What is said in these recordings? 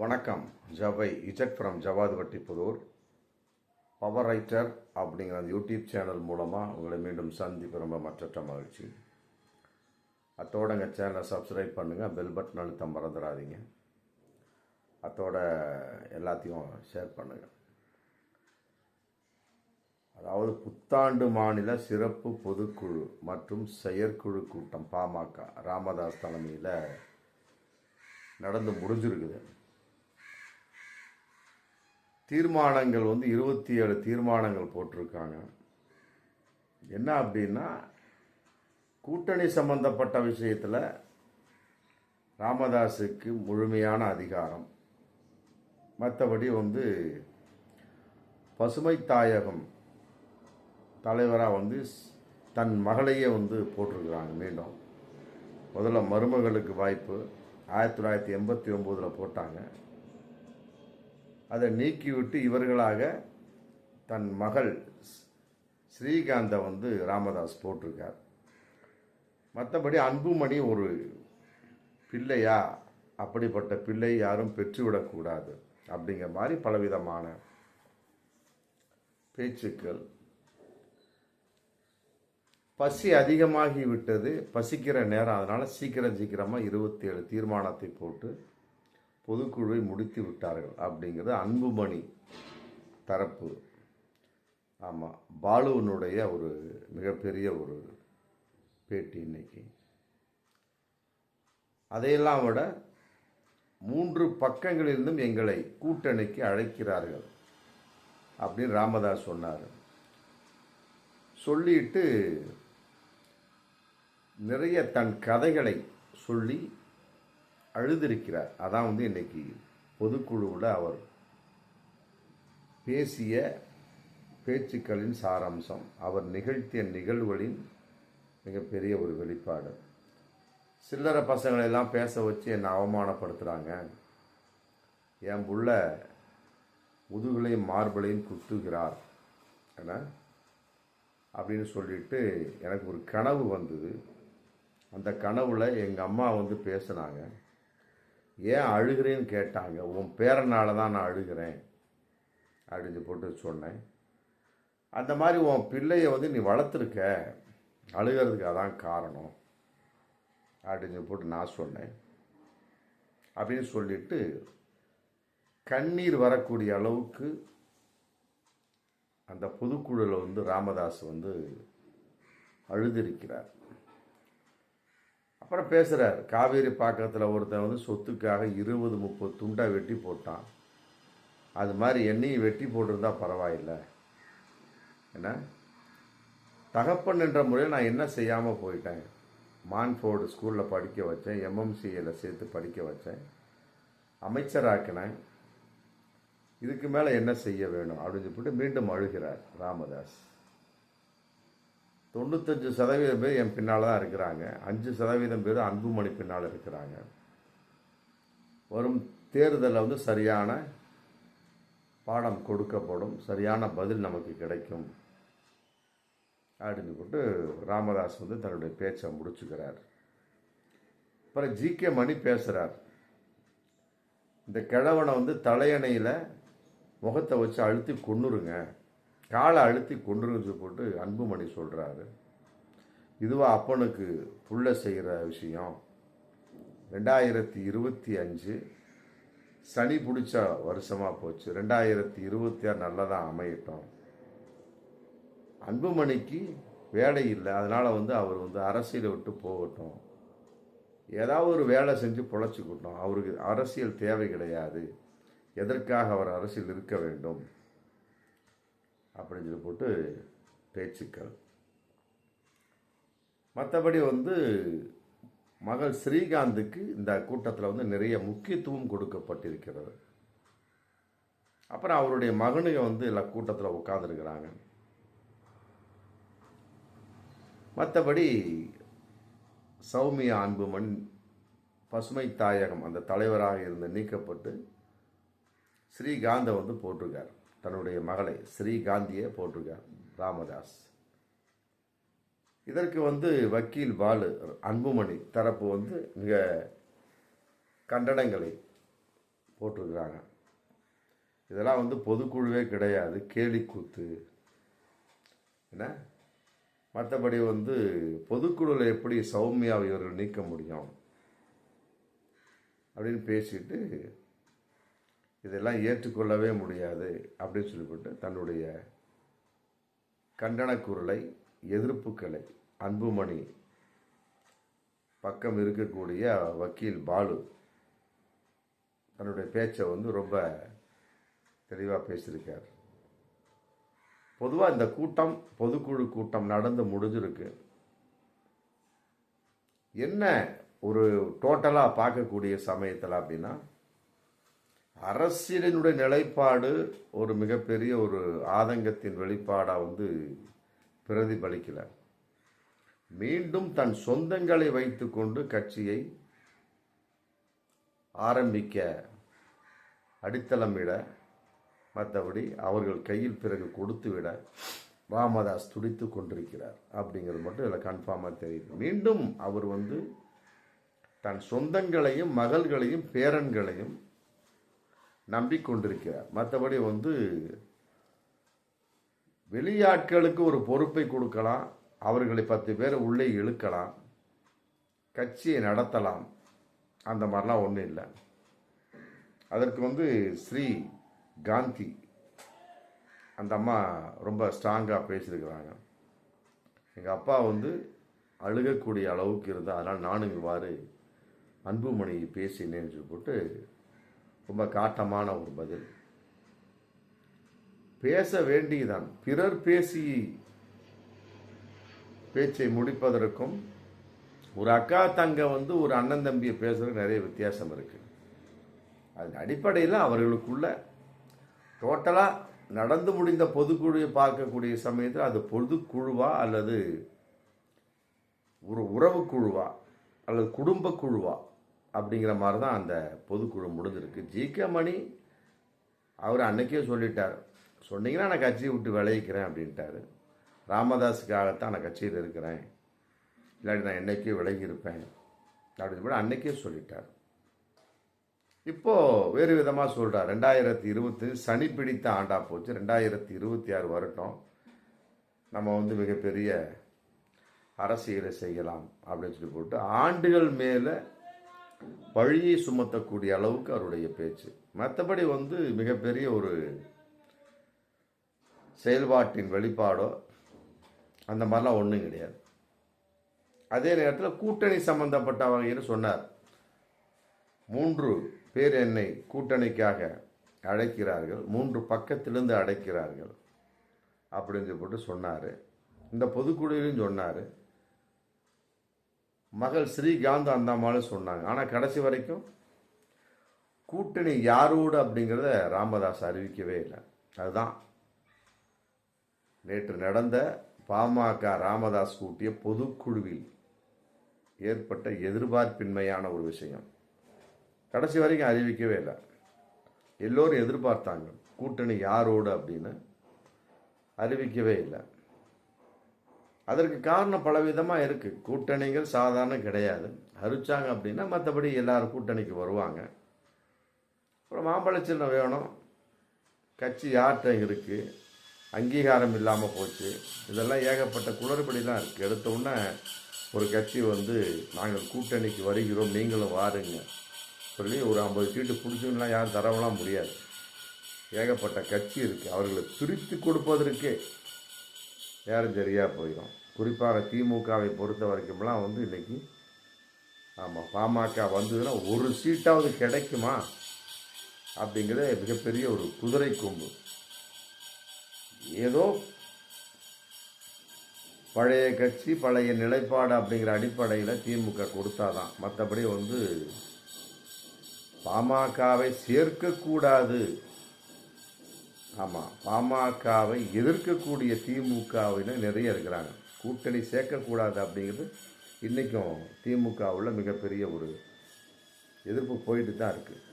வணக்கம். ஜவை Z from Jawadhu Vattipudur power writer அப்படிங்கிற அந்த யூடியூப் சேனல் மூலமாக உங்களை மீண்டும் சந்திப்பு ரொம்ப மற்றற்ற மகிழ்ச்சி. அத்தோட எங்கள் சேனலை சப்ஸ்கிரைப் பண்ணுங்கள் பெல் பட்டன் அழுத்தம் மறந்துடாதீங்க. அத்தோட எல்லாத்தையும் ஷேர் பண்ணுங்கள் அதாவது புத்தாண்டு மாநில சிறப்பு பொதுக்குழு மற்றும் செயற்குழு கூட்டம் பாமக ராமதாஸ் தலைமையில் நடந்து முடிஞ்சிருக்குது. தீர்மானங்கள் வந்து இருபத்தி ஏழு தீர்மானங்கள் போட்டிருக்காங்க. என்ன அப்படின்னா கூட்டணி சம்பந்தப்பட்ட விஷயத்தில் ராமதாஸுக்கு முழுமையான அதிகாரம். மற்றபடி வந்து பசுமை தாயகம் தலைவராக வந்து தன் மகளையே வந்து போட்டிருக்கிறாங்க மீண்டும். முதல்ல மருமகளுக்கு வாய்ப்பு ஆயிரத்தி தொள்ளாயிரத்தி எண்பத்தி ஒம்போதில் போட்டாங்க. அதை நீக்கிவிட்டு இவர்களாக தன் மகள் ஸ்- ஸ்ரீகாந்தை வந்து ராமதாஸ் போட்டிருக்கார். மற்றபடி அன்புமணி ஒரு பிள்ளையா? அப்படிப்பட்ட பிள்ளை யாரும் பெற்றுவிடக்கூடாது அப்படிங்கிற மாதிரி பலவிதமான பேச்சுக்கள். பசி அதிகமாகி விட்டது பசிக்கிற நேரம். அதனால் சீக்கிரம் சீக்கிரமாக இருபத்தி ஏழு தீர்மானத்தை போட்டு பொதுக்குழுவை முடித்து விட்டார்கள் அப்படிங்கிறது அன்புமணி தரப்பு. ஆமாம் பாலுவனுடைய ஒரு மிகப்பெரிய ஒரு பேட்டி இன்னைக்கு. அதையெல்லாம் விட மூன்று பக்கங்களிலிருந்தும் எங்களை கூட்டணிக்கு அழைக்கிறார்கள் அப்படின்னு ராமதாஸ் சொன்னார். சொல்லிட்டு நிறைய தன் கதைகளை சொல்லி அழுதிருக்கிறார். அதான் வந்து இன்னைக்கு பொதுக்குழுவில் அவர் பேசிய பேச்சுக்களின் சாராம்சம். அவர் நிகழ்த்திய நிகழ்வுகளின் மிகப்பெரிய ஒரு வெளிப்பாடு. சில்லறை பசங்களை எல்லாம் பேச வச்சு என்னை அவமானப்படுத்துகிறாங்க என் புள்ள முதுகுலையும் மார்பலையும் குத்துகிறார் என அப்படின்னு சொல்லிட்டு எனக்கு ஒரு கனவு வந்தது. அந்த கனவில் எங்கள் அம்மா வந்து பேசுனாங்க. ஏன் அழுகிறேன்னு கேட்டாங்க. உன் பேரனால் தான் நான் அழுகிறேன். அப்படின்னு போட்டு சொன்னேன். அந்த மாதிரி உன் பிள்ளைய வந்து நீ வளர்த்துருக்க. அழுகிறதுக்கு அதான் காரணம். அப்படின்னு போட்டு நான் சொன்னேன். அப்படின்னு சொல்லிட்டு கண்ணீர் வரக்கூடிய அளவுக்கு அந்த பொதுக்குழுவில் வந்து ராமதாஸ் வந்து அழுதிருக்கிறார். அப்புறம் பேசுகிறார் காவேரி பாக்கத்தில் ஒருத்தன் வந்து சொத்துக்காக இருபது முப்பது துண்டாக வெட்டி போட்டான். அது மாதிரி என்னையும் வெட்டி போட்டிருந்தா பரவாயில்லை. என்ன? தகப்பன் என்ற முறையில் நான் என்ன செய்யாமல் போயிட்டேன்? மான்ஃபோர்டு ஸ்கூலில் படிக்க வச்சேன். எம்எம்சியில் சேர்த்து படிக்க வச்சேன். அமைச்சராக்கினேன். இதுக்கு மேலே என்ன செய்ய வேணும் அப்படின்னு சொல்லிட்டு மீண்டும் அழுகிறார் ராமதாஸ். தொண்ணூத்தஞ்சு சதவீதம் பேர் என் பின்னால் தான் இருக்கிறாங்க. அஞ்சு சதவீதம் பேர் அன்புமணி பின்னால் இருக்கிறாங்க. வரும் தேர்தலில் வந்து சரியான பாடம் கொடுக்கப்படும். சரியான பதில் நமக்கு கிடைக்கும். அப்படின்னு போட்டு ராமதாஸ் வந்து தன்னுடைய பேச்சை முடிச்சுக்கிறார். அப்புறம் ஜி கே மணி பேசுகிறார் இந்த கிழவனை வந்து தலையணையில் முகத்தை வச்சு அழுத்தி கொன்னுருங்க. காலை அழுத்தி கொண்டு போட்டு அன்புமணி சொல்கிறாரு இதுவா அப்பனுக்கு புள்ள செய்கிற விஷயம். ரெண்டாயிரத்தி இருபத்தி அஞ்சு சனி பிடிச்ச வருஷமாக போச்சு. ரெண்டாயிரத்தி இருபத்தி ஆறு நல்லதாக அமையட்டும். அன்புமணிக்கு வேலை இல்லை. அதனால் வந்து அவர் வந்து அரசியலை விட்டு போகட்டும். ஏதாவது ஒரு வேலை செஞ்சு பொழைச்சிக்கிட்டோம். அவருக்கு அரசியல் தேவை கிடையாது. எதற்காக அவர் அரசியல் இருக்க வேண்டும்? அப்படின்னு சொல்லி போட்டு பேச்சுக்கள். மற்றபடி வந்து மகள் ஸ்ரீகாந்துக்கு இந்த கூட்டத்தில் வந்து நிறைய முக்கியத்துவம் கொடுக்கப்பட்டிருக்கிறது. அப்புறம் அவருடைய மகனுங்க வந்து எல்லா கூட்டத்தில் உட்காந்துருக்கிறாங்க மற்றபடி சௌமியா அன்புமன் பசுமை தாயகம் அந்த தலைவராக இருந்து நீக்கப்பட்டு ஸ்ரீகாந்தை வந்து போட்டிருக்கார். தன்னுடைய மகளை ஸ்ரீகாந்தியை போட்டிருக்கார் ராமதாஸ். இதற்கு வந்து வக்கீல் பாலு அன்புமணி தரப்பு வந்து மிக கண்டனங்களை போட்டிருக்கிறாங்க. இதெல்லாம் வந்து பொதுக்குழுவே கிடையாது கேலிக்கூத்து. என்ன? மற்றபடி வந்து பொதுக்குழுவில் எப்படி சௌமியாவை இவர்கள் நீக்க முடியும் அப்படின்னு பேசிட்டு இதெல்லாம் ஏற்றுக்கொள்ளவே முடியாது அப்படின்னு சொல்லிவிட்டு தன்னுடைய கண்டன குரலை எதிர்ப்புக்களை அன்புமணி பக்கம் இருக்கக்கூடிய வக்கீல் பாலு தன்னுடைய பேச்சை வந்து ரொம்ப தெளிவாக பேசியிருக்கார். பொதுவாக இந்த கூட்டம் பொதுக்குழு கூட்டம் நடந்து முடிஞ்சிருக்கு. என்ன ஒரு டோட்டலாக பார்க்கக்கூடிய சமயத்தில் அப்படின்னா அரசியலினுடைய நிலைப்பாடு ஒரு மிகப்பெரிய ஒரு ஆதங்கத்தின் வெளிப்பாடாக வந்து பிரதிபலிக்கல. மீண்டும் தன் சொந்தங்களை வைத்துக்கொண்டு கட்சியை ஆரம்பிக்க அடித்தளமிட மற்றபடி அவர்கள் கையில் பிறகு கொடுத்து விட ராமதாஸ் துடித்து கொண்டிருக்கிறார் அப்படிங்கிறது மட்டும் இதில் கன்ஃபார்மாக தெரியுது. மீண்டும் அவர் வந்து தன் சொந்தங்களையும் மகள்களையும் பேரன்களையும் நம்பிக்கொண்டிருக்கிறார். மற்றபடி வந்து வெளியாட்களுக்கு ஒரு பொறுப்பை கொடுக்கலாம் அவர்களை பத்து பேர் உள்ளே இழுக்கலாம் கட்சியை நடத்தலாம். அந்த மாதிரிலாம் ஒன்றும் இல்லை. அதற்கு வந்து ஸ்ரீ காந்தி அந்த அம்மா ரொம்ப ஸ்ட்ராங்காக பேசியிருக்கிறாங்க. எங்கள் அப்பா வந்து அழுகக்கூடிய அளவுக்கு இருந்தால் அதனால் நானும் இவ்வாறு அன்புமணி பேசினேன்னு சொல்லி போட்டு ரொம்ப காட்டமான ஒரு பதில். பேச வேண்டியதான் பிறர் பேசி பேச்சை முடிப்பதற்கும் ஒரு அக்கா தங்க வந்து ஒரு அண்ணன் தம்பியை பேசுறதுக்கு நிறைய வித்தியாசம் இருக்கு. அதன் அடிப்படையில் அவர்களுக்குள்ள டோட்டலாக நடந்து முடிந்த பொதுக்குழுவை பார்க்கக்கூடிய சமயத்தில் அது பொதுக்குழுவா அல்லது ஒரு உறவு குழுவா அல்லது குடும்ப குழுவா அப்படிங்கிற மாதிரி தான் அந்த பொதுக்குழு முடிஞ்சிருக்கு. ஜி கே மணி அவர் அன்னைக்கே சொல்லிட்டார். சொன்னீங்கன்னா நான் கட்சியை விட்டு விளைவிக்கிறேன் அப்படின்ட்டாரு. ராமதாஸுக்காகத்தான் நான் கட்சியில் இருக்கிறேன். இல்லாட்டி நான் என்னைக்கே விலகி இருப்பேன் அப்படின்னு கூட அன்னைக்கே சொல்லிட்டார். இப்போது வேறு விதமாக சொல்கிறார் ரெண்டாயிரத்தி இருபத்தி சனி பிடித்த ஆண்டாக போச்சு. ரெண்டாயிரத்தி இருபத்தி ஆறு வரட்டும். நம்ம வந்து மிகப்பெரிய அரசியலை செய்யலாம் அப்படின்னு சொல்லி போட்டு ஆண்டுகள் மேலே பழியை சுமத்தக்கூடிய அளவுக்கு அவருடைய பேச்சு. மற்றபடி வந்து மிகப்பெரிய ஒரு செயல்பாட்டின் வெளிப்பாடோ அந்த மாதிரிலாம் ஒன்றும் கிடையாது. அதே நேரத்தில் கூட்டணி சம்பந்தப்பட்ட வகையில் சொன்னார். மூன்று பேர் என்னை கூட்டணிக்காக அழைக்கிறார்கள். மூன்று பக்கத்திலிருந்து அழைக்கிறார்கள். அப்படின்னு சொல்லிட்டு சொன்னார். இந்த பொதுக்குழுவிலும் சொன்னார். மகள் ஸ்ரீகாந்த் அந்த அம்மாலும் சொன்னாங்க. ஆனால் கடைசி வரைக்கும் கூட்டணி யாரோடு அப்படிங்கிறத ராமதாஸ் அறிவிக்கவே இல்லை. அதுதான். நேற்று நடந்த பாமக ராமதாஸ் கூட்டிய பொதுக்குழுவில் ஏற்பட்ட எதிர்பார்ப்பின்மையான ஒரு விஷயம். கடைசி வரைக்கும் அறிவிக்கவே இல்லை. எல்லோரும் எதிர்பார்த்தாங்க கூட்டணி யாரோடு அப்படின்னு. அறிவிக்கவே இல்லை. அதற்கு காரணம் பலவிதமாக இருக்குது கூட்டணிகள் சாதாரண கிடையாது. அரிச்சாங்க அப்படின்னா மற்றபடி எல்லாரும் கூட்டணிக்கு வருவாங்க. அப்புறம் மாம்பழச்சின்னம் வேணும். கட்சி யார்கிட்ட இருக்குது அங்கீகாரம் இல்லாமல் போச்சு. இதெல்லாம் ஏகப்பட்ட குளறுபடிலாம் இருக்குது எடுத்தோடனே ஒரு கட்சி வந்து நாங்கள் கூட்டணிக்கு வருகிறோம். நீங்களும் வாருங்க. சொல்லி ஒரு ஐம்பது சீட்டு பிடிச்சுலாம் யாரும் தரவெல்லாம் முடியாது. ஏகப்பட்ட கட்சி இருக்குது அவர்களை பிரித்து கொடுப்பதற்கே யாரும் சரியாக போயிடும். குறிப்பாக திமுகவை பொறுத்த வரைக்கும்லாம் வந்து இன்றைக்கி ஆமாம் பாமக வந்ததுன்னா ஒரு சீட்டாவது கிடைக்குமா? அப்படிங்கிறத மிகப்பெரிய ஒரு குதிரை கொம்பு. ஏதோ பழைய கட்சி பழைய நிலைப்பாடு அப்படிங்கிற அடிப்படையில் திமுக கொடுத்தாதான். மற்றபடி வந்து பாமகவை சேர்க்கக்கூடாது. ஆமாம் பாமகவை எதிர்க்கக்கூடிய திமுகவினர் நிறைய இருக்கிறாங்க. கூட்டணி சேர்க்கக்கூடாது அப்படிங்கிறது இன்றைக்கும் திமுகவில் மிகப்பெரிய ஒரு எதிர்ப்பு போயிட்டு தான் இருக்குது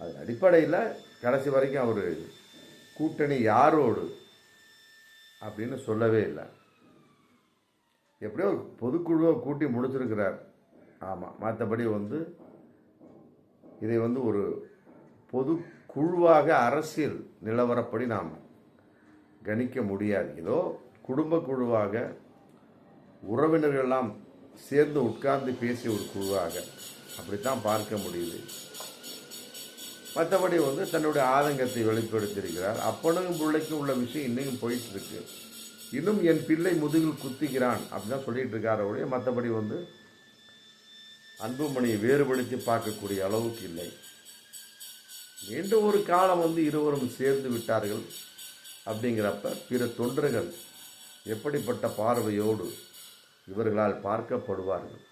அதன் அடிப்படையில் கடைசி வரைக்கும் அவர் கூட்டணி யாரோடு அப்படின்னு சொல்லவே இல்லை. எப்படியோ ஒரு பொதுக்குழுவை கூட்டி முடிச்சிருக்கிறார். ஆமாம் மற்றபடி வந்து இதை வந்து ஒரு பொது குழுவாக அரசியல் நிலவரப்படி நாம் கணிக்க முடியாது. ஏதோ குடும்ப குழுவாக உறவினர்கள் எல்லாம் சேர்ந்து உட்கார்ந்து பேசிய ஒரு குழுவாக அப்படித்தான் பார்க்க முடியுது. மற்றபடி வந்து தன்னுடைய ஆதங்கத்தை வெளிப்படுத்தியிருக்கிறார். அப்பனுக்கும் பிள்ளைக்கும் உள்ள விஷயம் இன்னையும் போயிட்டு இருக்கு இன்னும் என் பிள்ளை முதுகில் குத்திக்கிறான் அப்படின்னு சொல்லிட்டு இருக்கார் ஒழிய மற்றபடி வந்து அன்புமணியை வேறுபடுத்தி பார்க்கக்கூடிய அளவுக்கு இல்லை. மீண்டும் ஒரு காலம் வந்து இருவரும் சேர்ந்து விட்டார்கள் அப்படிங்கிறப்ப பிற தொண்டர்கள் எப்படிப்பட்ட பார்வையோடு இவர்களால் பார்க்கப்படுவார்கள்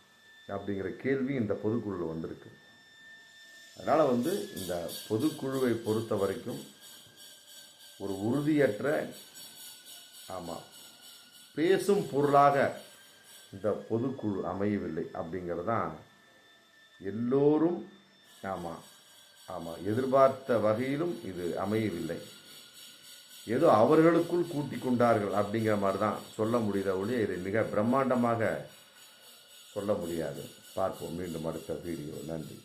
அப்படிங்கிற கேள்வி இந்த பொதுக்குழுவில் வந்திருக்கு. அதனால் வந்து இந்த பொதுக்குழுவை பொறுத்த வரைக்கும் ஒரு உறுதியற்ற ஆமாம் பேசும் பொருளாக இந்த பொதுக்குழு அமையவில்லை அப்படிங்கிறது தான் எல்லோரும் ஆமாம் ஆமாம் எதிர்பார்த்த வகையிலும் இது அமையவில்லை. ஏதோ அவர்களுக்குள் கூட்டிக் கொண்டார்கள் அப்படிங்கிற மாதிரி தான் சொல்ல முடியுத ஒழிய இதை மிக பிரம்மாண்டமாக சொல்ல முடியாது. பார்ப்போம் மீண்டும் அடுத்த வீடியோ. நன்றி.